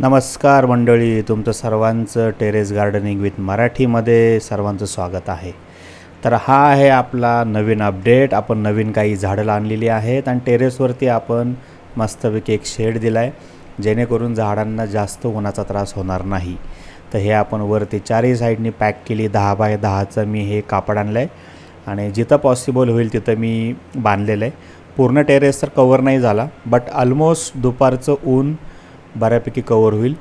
नमस्कार मंडळी तुमचं सर्वांचं टेरेस गार्डनिंग विथ मराठीमध्ये सर्वांचं स्वागत आहे. तर हा आहे आपला नवीन अपडेट. आपण नवीन काही झाडं आणलेली आहेत आणि टेरेसवरती आपण मस्तपैकी एक शेड दिला आहे जेणेकरून झाडांना जास्त उन्हाचा त्रास होणार नाही. तर हे आपण वरती चारही साईडनी पॅक केली. दहा बाय दहाचं मी हे कापड आणलं आहे आणि जिथं पॉसिबल होईल तिथं मी बांधलेलं आहे पूर्ण टेरेस तर कवर नाही झाला बट ऑलमोस्ट दुपारचं ऊन बऱ्यापैकी कवर होईल.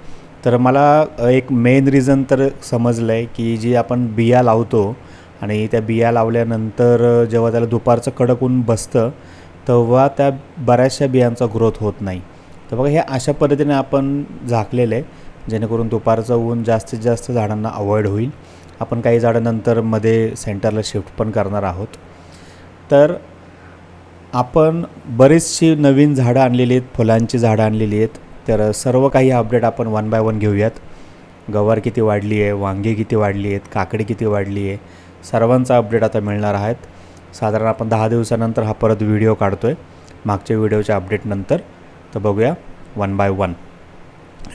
तर मला एक मेन रिझन तर समजलं आहे की जी आपण बिया लावतो आणि त्या बिया लावल्यानंतर जेव्हा त्याला दुपारचं कडक ऊन बसतं तेव्हा त्या बऱ्याचशा बियांचा ग्रोथ होत नाही. तर बघा हे अशा पद्धतीने आपण झाकलेलं आहे जेणेकरून दुपारचं ऊन जास्तीत जास्त झाडांना अवॉइड होईल. आपण काही झाडं नंतर मध्ये सेंटरला शिफ्ट पण करणार आहोत. तर आपण बरीचशी नवीन झाडं आणलेली आहेत फुलांची झाडं आणलेली आहेत. तर सर्व काही अपडेट आपण वन बाय वन घेऊयात. गवार किती वाढली आहे वांगी किती वाढली आहेत काकडी किती वाढली आहे सर्वांचा अपडेट आता मिळणार आहेत. साधारण आपण दहा दिवसानंतर हा परत व्हिडिओ काढतो आहे मागच्या व्हिडिओच्या अपडेटनंतर तर बघूया वन बाय वन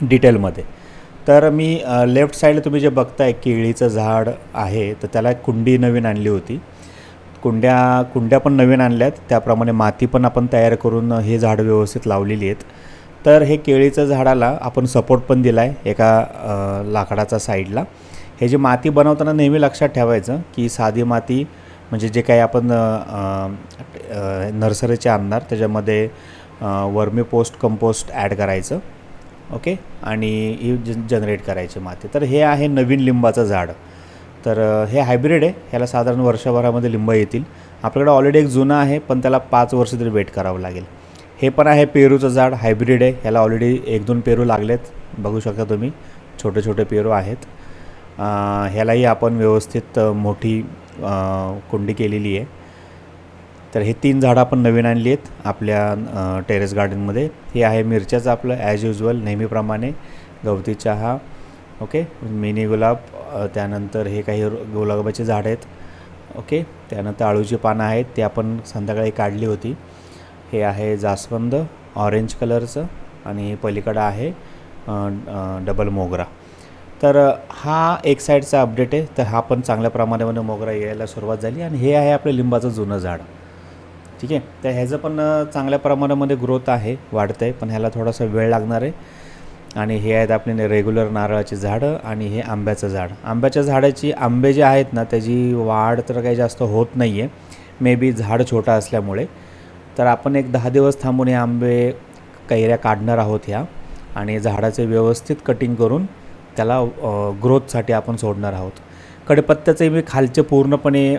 डिटेलमध्ये. तर मी लेफ्ट साईडला तुम्ही जे बघताय केळीचं झाड आहे तर त्याला एक कुंडी नवीन आणली होती. कुंड्या कुंड्या पण नवीन आणल्या आहेत त्याप्रमाणे माती पण आपण तयार करून हे झाड व्यवस्थित लावलेली आहेत. तर हे केळीचं झाडाला आपण सपोर्ट पण दिला आहे एका लाकडाचा साईडला हे जी माती बनवताना नेहमी लक्षात ठेवायचं की साधी माती म्हणजे जे काही आपण नर्सरीचे आणणार त्याच्यामध्ये वर्मी पोस्ट कंपोस्ट ॲड करायचं ओके? आणि ही जन जनरेट करायची माती. तर हे आहे नवीन लिंबाचं झाड. तर हे हायब्रिड आहे. ह्याला साधारण वर्षभरामध्ये लिंब येतील. आपल्याकडे ऑलरेडी एक जुनं आहे पण त्याला पाच वर्ष तरी वेट करावं लागेल. हे पण आहे पेरूचं झाड हायब्रिड आहे. ह्याला ऑलरेडी एक दोन पेरू लागलेत. बघू शकता तुम्ही छोटे छोटे पेरू आहेत. ह्यालाही आपण व्यवस्थित मोठी कुंडी केलेली आहे. तर हे तीन झाडं आपण नवीन आणली आहेत आपल्या टेरेस गार्डनमध्ये हे आहे मिरच्याचं आपलं ॲज युजल नेहमीप्रमाणे गवती चहा. ओके मिनी गुलाब त्यानंतर हे काही गुलाबाचे झाड आहेत. ओके त्यानंतर आळूची पानं आहेत. ते आपण संध्याकाळी काढली होती. हे आहे जास्वंद ऑरेंज कलरचं आणि हे पलीकडं आहे डबल मोगरा. तर हा एक साईडचा अपडेट आहे. तर हा पण चांगल्या प्रमाणामध्ये मोगरा यायला सुरुवात झाली आणि हे आहे आपलं लिंबाचं जुनं झाड. ठीक आहे? तर ह्याचं पण चांगल्या प्रमाणामध्ये ग्रोथ आहे वाढतं आहे पण ह्याला थोडासा वेळ लागणार आहे. आणि हे आहेत आपले रेग्युलर नारळाची झाडं आणि हे आंब्याचं झाड. आंब्याच्या झाडाची आंबे जे आहेत ना त्याची वाढ तर काही जास्त होत नाही आहे मे बी झाड छोटा असल्यामुळे. तर आपण एक दहा दिवस थांबून हे आंबे कैऱ्या काढणार आहोत ह्या आणि झाडाचे व्यवस्थित कटिंग करून त्याला ग्रोथसाठी आपण सोडणार आहोत. कडपत्त्याचे मी खालचे पूर्णपणे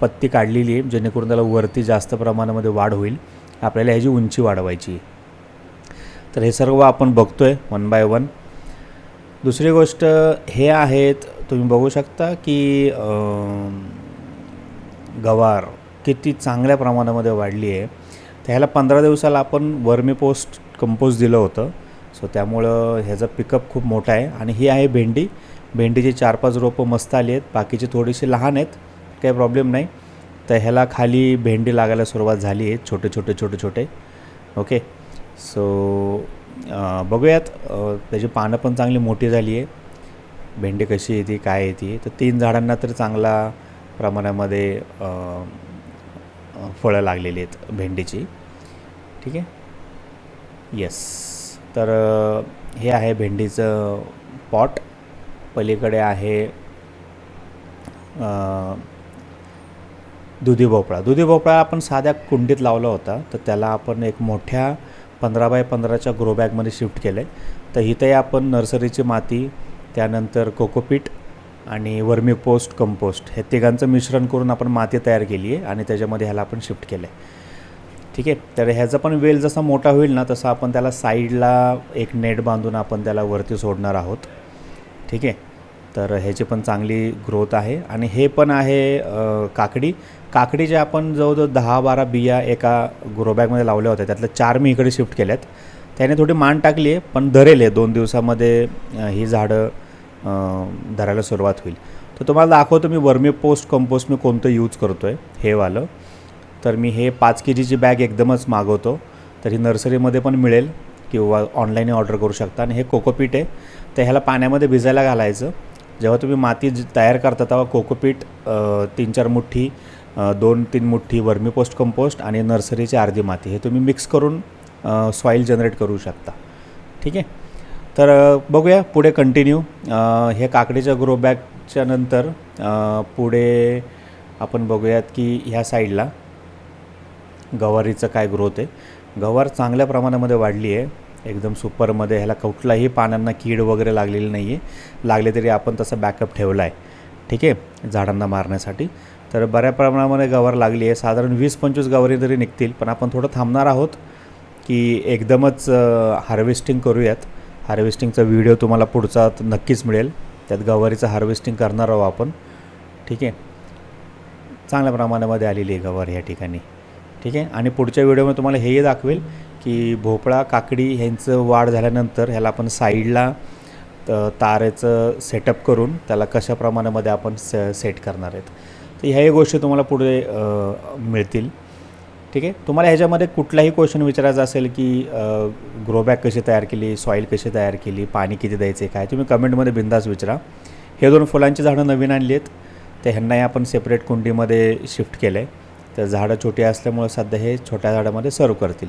पत्ती काढलेली आहे जेणेकरून त्याला वरती जास्त प्रमाणामध्ये वाढ होईल. आपल्याला ह्याची उंची वाढवायची तर हे सर्व आपण बघतो आहे वन बाय वन दुसरी गोष्ट हे आहेत तुम्ही बघू शकता की गवार. किती चांगल्या प्रमाणामध्ये वाढली आहे. तर ह्याला पंधरा दिवसाला आपण वर्मी पोस्ट कंपोस्ट दिलं होतं. सो त्यामुळं ह्याचा पिकअप खूप मोठा आहे. आणि ही आहे भेंडी. भेंडीची चार पाच रोपं मस्त आली आहेत. बाकीची थोडीशी लहान आहेत. काही प्रॉब्लेम नाही. तर ह्याला खाली भेंडी लागायला सुरुवात झाली आहे. छोटे छोटे छोटे छोटे. ओके सो बघूयात. त्याची पानं पण चांगली मोठी झाली आहे. भेंडी कशी येते काय येते तर तीन झाडांना तर चांगला प्रमाणामध्ये फळं लागलेली आहेत भेंडीची. ठीक आहे? येस तर हे आहे भेंडीचं पॉट पलीकडे आहे दुधी भोपळा. दुधी भोपळा आपण साध्या कुंडीत लावला होता तर त्याला आपण एक मोठ्या पंधरा बाय पंधराच्या ग्रो बॅगमध्ये शिफ्ट केलं आहे तर इथंही आपण नर्सरीची माती त्यानंतर कोकोपीट आणि वर्मी पोस्ट कंपोस्ट हे तिघांचं मिश्रण करून आपण माती तयार केली आहे आणि त्याच्यामध्ये ह्याला आपण शिफ्ट केलं आहे ठीक आहे? तर ह्याचा पण वेल जसा मोठा होईल ना तसं आपण त्याला साईडला एक नेट बांधून आपण त्याला वरती सोडणार आहोत. ठीक आहे? तर ह्याची पण चांगली ग्रोथ आहे. आणि हे पण आहे काकडी. काकडीचे आपण जवळजवळ दहा बारा बिया एका ग्रोबॅगमध्ये लावल्या होत्या त्यातल्या चार मी इकडे शिफ्ट केल्यात. त्याने थोडी मान टाकली आहे पण धरेल आहे. दोन दिवसामध्ये ही झाडं धरायला सुरुवात होईल. तर तुम्हाला दाखवतो मी वर्मी पोस्ट कंपोस्ट मी कोणतं यूज करतो आहे हे वालं. तर मी हे पाच के जीची बॅग एकदमच मागवतो. तर ही नर्सरीमध्ये पण मिळेल किंवा ऑनलाईन ऑर्डर करू शकता. आणि हे कोकोपीट आहे. तर ह्याला पाण्यामध्ये भिजायला घालायचं. जेव्हा तुम्ही माती तयार करता तेव्हा कोकोपीट तीन चार मुठ्ठी दोन तीन मुठ्ठी वर्मीपोस्ट कंपोस्ट आणि नर्सरीची अर्धी माती. हे तुम्ही मिक्स करून सॉईल जनरेट करू शकता. ठीक आहे? तर बघूया पुढे कंटिन्यू हे काकडीच्या ग्रो बॅगच्या नंतर पुढे आपण बघूयात की ह्या साईडला गवारीचं काय ग्रोथ आहे. गवार चांगल्या प्रमाणामध्ये वाढली आहे. एकदम सुपरमध्ये ह्याला कुठलाही पानांना कीड वगैरे लागलेली नाही आहे लागले तरी आपण तसा बॅकअप ठेवला आहे. ठीक आहे? झाडांना मारण्यासाठी. तर बऱ्या प्रमाणामध्ये गवार लागली आहे. साधारण वीस पंचवीस गवारी तरी निघतील. पण आपण थोडं थांबणार आहोत की एकदमच हार्वेस्टिंग करूयात. हार्वेस्टिंगचा व्हिडिओ तुम्हाला पुढचा नक्कीच मिळेल. त्यात गवारीचं हार्वेस्टिंग करणार आहोत आपण. ठीक आहे? चांगल्या प्रमाणामध्ये आलेली आहे गवारी या ठिकाणी. ठीक आहे? आणि पुढच्या व्हिडिओमध्ये तुम्हाला हेही दाखवेल की भोपळा काकडी ह्यांचं वाढ झाल्यानंतर ह्याला आपण साईडला त- तारेचं सेटअप करून त्याला कशा प्रमाणामध्ये आपण से सेट करणार आहेत. तर ह्याही गोष्टी तुम्हाला पुढे मिळतील. ठीक आहे? तुम्हाला ह्याच्यामध्ये कुठलाही क्वेश्चन विचारायचा असेल की ग्रोबॅग कशी तयार केली सॉईल कशी तयार केली पाणी किती द्यायचे काय तुम्ही कमेंटमध्ये बिंदास विचारा. हे दोन फुलांची झाडं नवीन आणली आहेत. ते ह्यांनाही आपण सेपरेट कुंडीमध्ये शिफ्ट केलं आहे तर झाडं छोटी असल्यामुळं सध्या हे छोट्या झाडामध्ये सर्व करतील.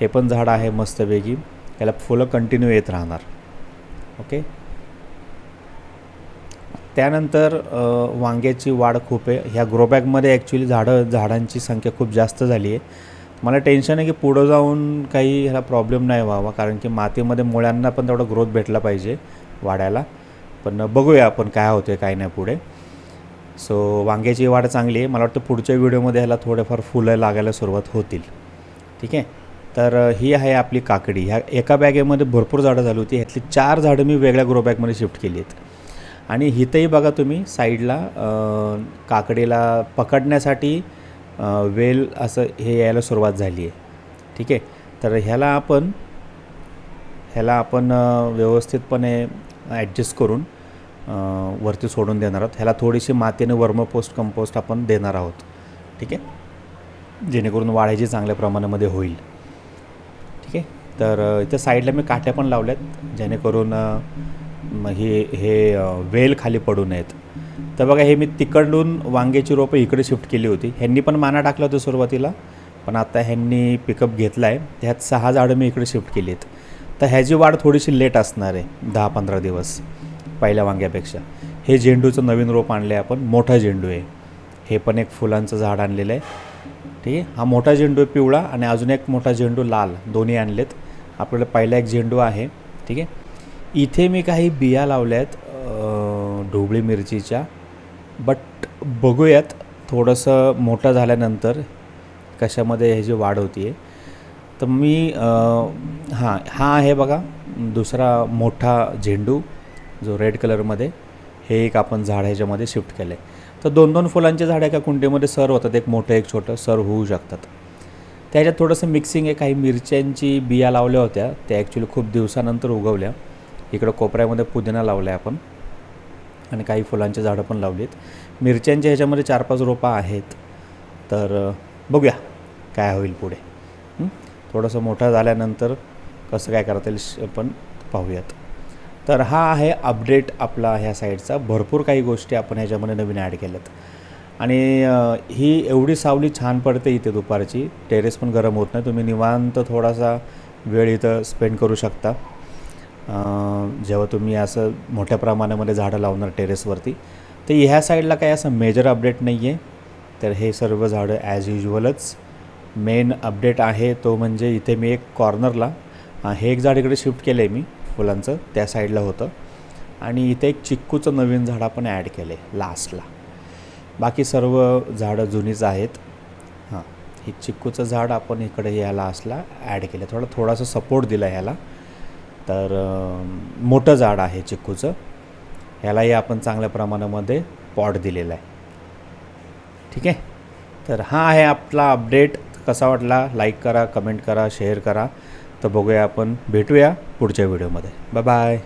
हे पण झाड आहे मस्तपैकी. याला फुलं कंटिन्यू येत राहणार. ओके? त्यानंतर वांग्याची वाढ खूप आहे. ह्या ग्रोबॅगमध्ये ॲक्च्युली झाडं झाडांची संख्या खूप जास्त झाली आहे. मला टेन्शन आहे की पुढं जाऊन काही ह्याला प्रॉब्लेम नाही व्हावा कारण की मातीमध्ये मुळ्यांना पण तेवढा ग्रोथ भेटला पाहिजे वाढायला. पण बघूया आपण काय होते काय नाही पुढे. सो वांग्याची वाढ चांगली आहे. मला वाटतं पुढच्या व्हिडिओमध्ये ह्याला थोडेफार फुलं लागायला सुरुवात होतील. ठीक आहे? तर ही आहे आपली काकडी. ह्या एका बॅगेमध्ये भरपूर झाडं झाली होती. ह्यातली चार झाडं मी वेगळ्या ग्रो बॅगमध्ये शिफ्ट केली आहेत. आणि इथंही बघा तुम्ही साईडला काकडीला पकडण्यासाठी वेल असं हे यायला सुरुवात झाली आहे ठीक आहे? तर ह्याला आपण ह्याला आपण व्यवस्थितपणे ॲडजस्ट करून वरती सोडून देणार आहोत. ह्याला थोडीशी मातीने वर्मपोस्ट कंपोस्ट आपण देणार आहोत. ठीक आहे? जेणेकरून वाढायची चांगल्या प्रमाणामध्ये होईल. ठीक आहे? तर इथं साईडला मी काट्या पण लावल्यात जेणेकरून हे हे वेल खाली पडू नयेत. तर बघा हे मी तिकडून वांग्याची रोपं इकडे शिफ्ट केली होती. ह्यांनी पण माना टाकला होता सुरुवातीला पण आता ह्यांनी पिकअप घेतला आहे ह्यात सहा झाडं मी इकडे शिफ्ट केली आहेत तर ह्याची वाढ थोडीशी लेट असणार आहे दहा पंधरा दिवस पहिल्या वांग्यापेक्षा. हे झेंडूचं नवीन रोप आणलं आहे आपण मोठा झेंडू आहे. हे पण एक फुलांचं झाड आणलेलं आहे. ठीक आहे? हा मोठा झेंडू आहे पिवळा आणि अजून एक मोठा झेंडू लाल. दोन्ही आणलेत. आपल्याला पहिला एक झेंडू आहे. ठीक आहे? इथे मी काही बिया लावल्या आहेत ढोबळी मिरचीच्या. बट बघूयात थोडंसं मोठं झाल्यानंतर कशामध्ये ह्याची वाढ होती आहे तर मी हां हा आहे बघा दुसरा मोठा झेंडू जो रेड कलरमध्ये. हे एक आपण झाड ह्याच्यामध्ये शिफ्ट केलं आहे तर दोन दोन फुलांचे झाड एका कुंडीमध्ये सर होतात एक मोठं एक छोटं सर होऊ शकतात. त्याच्यात थोडंसं मिक्सिंग आहे काही मिरच्यांची बिया लावल्या होत्या त्या ॲक्च्युली खूप दिवसानंतर उगवल्या. इकडं कोपऱ्यामध्ये पुदिना लावला आहे आपण. आणि काही फुलांची झाडं पण लावली आहेत मिरच्यांच्या ह्याच्यामध्ये चार पाच रोपं आहेत. तर बघूया काय होईल पुढे. थोडंसं मोठं झाल्यानंतर कसं काय करता येईल श- पण पाहूयात. तर हा आहे अपडेट आपला ह्या साईडचा. भरपूर काही गोष्टी आपण ह्याच्यामध्ये नवीन ॲड केल्यात. आणि ही एवढी सावली छान पडते इथे दुपारची. टेरेस पण गरम होत नाही. तुम्ही निवांत थोडासा वेळ इथं स्पेंड करू शकता. जेव्हा तुम्ही असं मोठ्या प्रमाणामध्ये झाडं लावणार टेरेसवरती तर ह्या साईडला काही असं मेजर अपडेट नाही आहे तर हे सर्व झाडं ॲज युजलच मेन अपडेट आहे तो म्हणजे इथे मी एक कॉर्नरला हे एक झाड इकडे शिफ्ट केलं आहे मी फुलांचं त्या साईडला होतं. आणि इथे एक चिक्कूचं नवीन झाड आपण ॲड केलं आहे लास्टला बाकी सर्व झाडं जुनीच आहेत. हां हे चिक्कूचं झाड आपण इकडे ह्या लास्टला ॲड केलं थोडा थोडासा सपोर्ट दिला ह्याला. तर मोठं झाड आहे चिक्कूचं. ह्यालाही आपण चांगल्या प्रमाणामध्ये पॉट दिलेला आहे. ठीक आहे? तर हा आहे आपला अपडेट. कसा वाटला? लाईक करा कमेंट करा शेअर करा. तर बघूया आपण भेटूया पुढच्या व्हिडिओमध्ये. Bye bye.